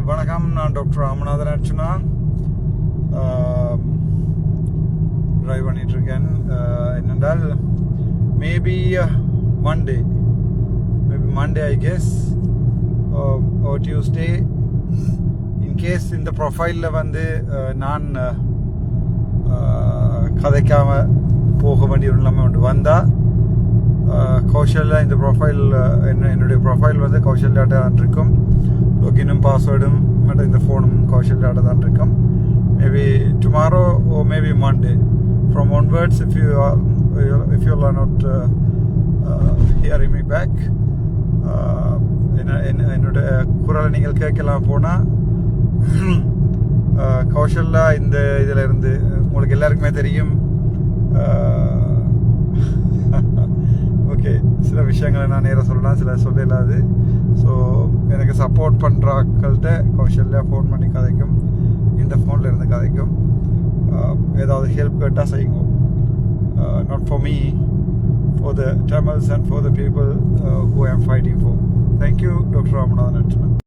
வணக்கம் நான் doctor Ramanathan Archana drive பண்ணிகிட்ருக்கேன் இருக்கேன் என்னென்றால் maybe Monday maybe Monday I guess oh Tuesday in case இந்த ப்ரொஃபைலில் வந்து நான் கதைக்காமல் போக வேண்டிய ஒரு நிலைமை வந்தால் கௌஷல்யா இந்த ப்ரொஃபைல் என்ன என்னுடைய ப்ரொஃபைல் வந்து கௌசல்யாட்ட தான் இருக்கும். லொகினும் பாஸ்வேர்டும் மற்றும் இந்த ஃபோனும் கௌசல்யாட்ட தான் இருக்கும். Maybe tomorrow oh maybe Monday from onwards if you are if you are not hearing me back என்ன என்ன- என்னுடைய குரலை நீங்கள் கேட்கலாம் போனால் கௌஷல்யா இந்த இதில் இருந்து உங்களுக்கு எல்லாருக்குமே தெரியும். சில விஷயங்களை நான் நேராக சொல்லலாம் சில சொல்ல இல்லாது ஸோ எனக்கு சப்போர்ட் பண்ணுற ஆட்கள்கிட்ட கௌஷல்யா ஃபோன் பண்ணி கதைக்கும் இந்த ஃபோனில் இருந்து கதைக்கும். ஏதாவது ஹெல்ப் கேட்டால் செய்யுங்க. Not for me for the Tamils and for the people who I'm fighting am thank you doctor Ramanathan you,